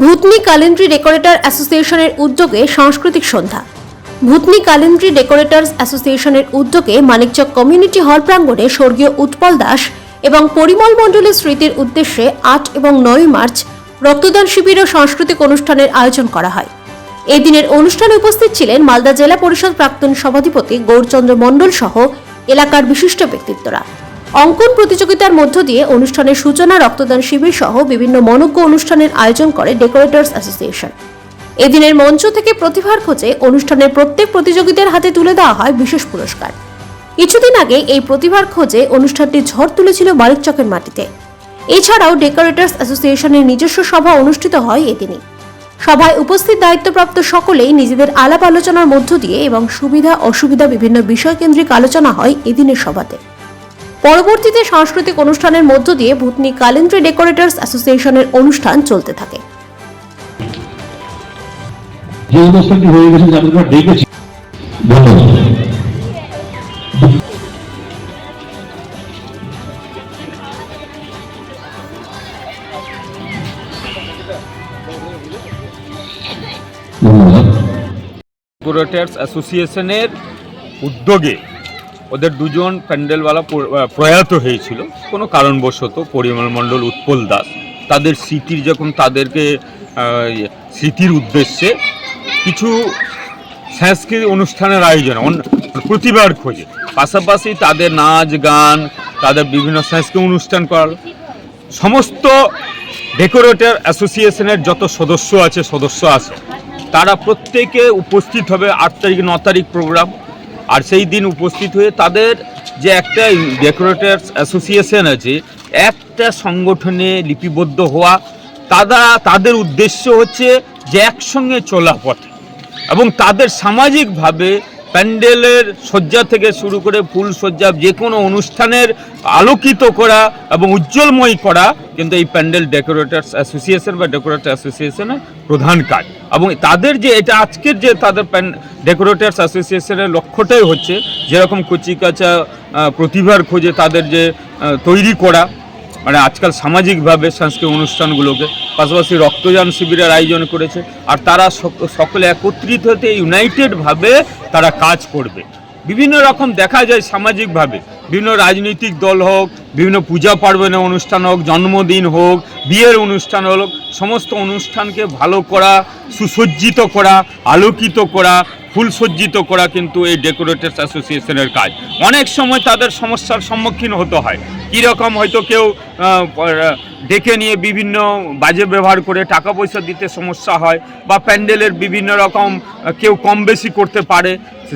ভূতনি ক্যালেন্ডারি decorator অ্যাসোসিয়েশনের উদ্যোগে সাংস্কৃতিক সন্ধ্যা। ভূতনি ক্যালেন্ডারি ডেকোরেটরস অ্যাসোসিয়েশনের উদ্যোগে মানিকচক কমিউনিটি হল প্রাঙ্গণে স্বর্গীয় উৎপল দাস এবং পরিমল মণ্ডলের স্মৃতির উদ্দেশ্যে আট এবং নয় মার্চ রক্তদান শিবির ও সাংস্কৃতিক অনুষ্ঠানের আয়োজন করা হয়। এই দিনের অনুষ্ঠানে উপস্থিত ছিলেন মালদা জেলা পরিষদ প্রাক্তন সভাধিপতি গৌরচন্দ্র মণ্ডল সহ এলাকার বিশিষ্ট ব্যক্তিত্বরা। অঙ্কন প্রতিযোগিতার মধ্য দিয়ে অনুষ্ঠানের সূচনা, রক্তদান শিবির সহ বিভিন্ন মনজ্ঞ অনুষ্ঠানের আয়োজন করে ডেকোরেটর্স অ্যাসোসিয়েশন। এদিনের মঞ্চ থেকে প্রতিভার খোঁজে অনুষ্ঠানের প্রত্যেক প্রতিযোগীদের হাতে তুলে দেওয়া হয় বিশেষ পুরস্কার। কিছুদিন আগে এই প্রতিভার খোঁজে অনুষ্ঠানটি ঝড় তুলেছিল মানিকচকের মাটিতে। এছাড়াও ডেকোরেটর্স অ্যাসোসিয়েশনের নিজস্ব সভা অনুষ্ঠিত হয় এদিনই। সভায় উপস্থিত দায়িত্বপ্রাপ্ত সকলেই নিজেদের আলাপ আলোচনার মধ্য দিয়ে এবং সুবিধা অসুবিধা বিভিন্ন বিষয়কেন্দ্রিক আলোচনা হয় এদিনের সভাতে। পরবর্তীতে সাংস্কৃতিক অনুষ্ঠানের মধ্য দিয়ে ভূতনি ক্যালেন্ডারি ডেকোরেটর্স অ্যাসোসিয়েশনের অনুষ্ঠান চলতে থাকে। যে অনুষ্ঠানটি হয়ে গেছে যে ডেকেছি ধন্যবাদ। ধন্যবাদ। ডেকোরেটার্স অ্যাসোসিয়েশনের উদ্যোগে ওদের দুজন প্যান্ডেলওয়ালা প্রয়াত হয়েছিল। কোনো কারণবশত পরিমল মণ্ডল উৎপল দাস তাদের স্মৃতির যখন তাদেরকে ইয়ে, স্মৃতির উদ্দেশ্যে কিছু সাংস্কৃতিক অনুষ্ঠানের আয়োজন প্রতিভার খোঁজে। পাশাপাশি তাদের নাচ গান তাদের বিভিন্ন সাংস্কৃতিক অনুষ্ঠান করার সমস্ত ডেকোরেটর অ্যাসোসিয়েশনের যত সদস্য আছে সদস্য আছে তারা প্রত্যেকে উপস্থিত হবে আট তারিখ ন তারিখ প্রোগ্রাম। আর সেই দিন উপস্থিত হয়ে তাদের যে একটা ডেকোরেটরস অ্যাসোসিয়েশন আছে, একটা সংগঠনে লিপিবদ্ধ হওয়া, তারা, তাদের উদ্দেশ্য হচ্ছে যে একসঙ্গে চলা পথে। এবং তাদের সামাজিকভাবে প্যান্ডেলের শয্যা থেকে শুরু করে ফুল শয্যা যে কোনো অনুষ্ঠানের আলোকিত করা এবং উজ্জ্বলময় করা কিন্তু এই প্যান্ডেল ডেকোরেটার্স অ্যাসোসিয়েশন বা ডেকোরেটর অ্যাসোসিয়েশনের প্রধান কাজ। এবং তাদের যে, এটা আজকের যে তাদের প্যান ডেকোরেটার্স অ্যাসোসিয়েশনের লক্ষ্যটাই হচ্ছে যেরকম কচিকাচা প্রতিভার খোঁজে তাদের যে তৈরি করা মানে আজকাল সামাজিকভাবে সাংস্কৃতিক অনুষ্ঠানগুলোকে, পাশাপাশি রক্তদান শিবিরের আয়োজন করেছে, আর তারা সক- সকলে একত্রিত হতে ইউনাইটেডভাবে তারা কাজ করবে। বিভিন্ন রকম দেখা যায় সামাজিকভাবে, বিভিন্ন রাজনৈতিক দল হোক, বিভিন্ন পূজা পার্বণের অনুষ্ঠান হোক, জন্মদিন হোক, বিয়ের অনুষ্ঠান হোক, সমস্ত অনুষ্ঠানকে ভালো করা, সুসজ্জিত করা, আলোকিত করা ফুলসজ্জিত করা কিন্তু এই ডেকোরেটার্স অ্যাসোসিয়েশনের কাজ। অনেক সময় তাদের সমস্যার সম্মুখীন হতে হয়। কীরকম হয়তো কেউ ডেকে নিয়ে বিভিন্ন বাজে ব্যবহার করে টাকা পয়সা দিতে সমস্যা হয় বা প্যান্ডেলের বিভিন্ন রকম কেউ কম বেশি করতে পারে,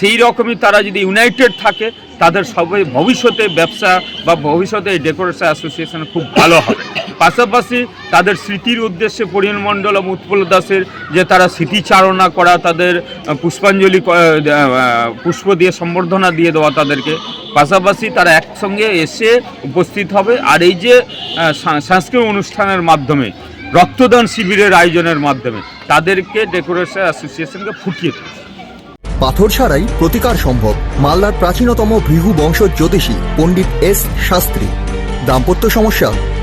সেই রকমই তারা যদি ইউনাইটেড থাকে, তাদের সবাই ভবিষ্যতে ব্যবসা বা ভবিষ্যতে এই ডেকোরেশন অ্যাসোসিয়েশন খুব ভালো হবে। পাশাপাশি তাদের স্মৃতির উদ্দেশ্যে পরিমণ্ডল এবং উৎপল দাসের যে তারা স্মৃতিচারণা করা, তাদের পুষ্পাঞ্জলি পুষ্প দিয়ে সম্বর্ধনা দিয়ে দেওয়া তাদেরকে। পাশাপাশি তারা একসঙ্গে এসে উপস্থিত হবে। আর এই যে সাংস্কৃতিক অনুষ্ঠানের মাধ্যমে, রক্তদান শিবিরের আয়োজনের মাধ্যমে তাদেরকে ডেকোরেশন অ্যাসোসিয়েশনকে ফুটিয়ে তুলবে পাথর ছাড়াই প্রতিকার সম্ভব। মালদার প্রাচীনতম ভৃহু বংশ জ্যোতিষী পণ্ডিত এস শাস্ত্রী। দাম্পত্য সমস্যা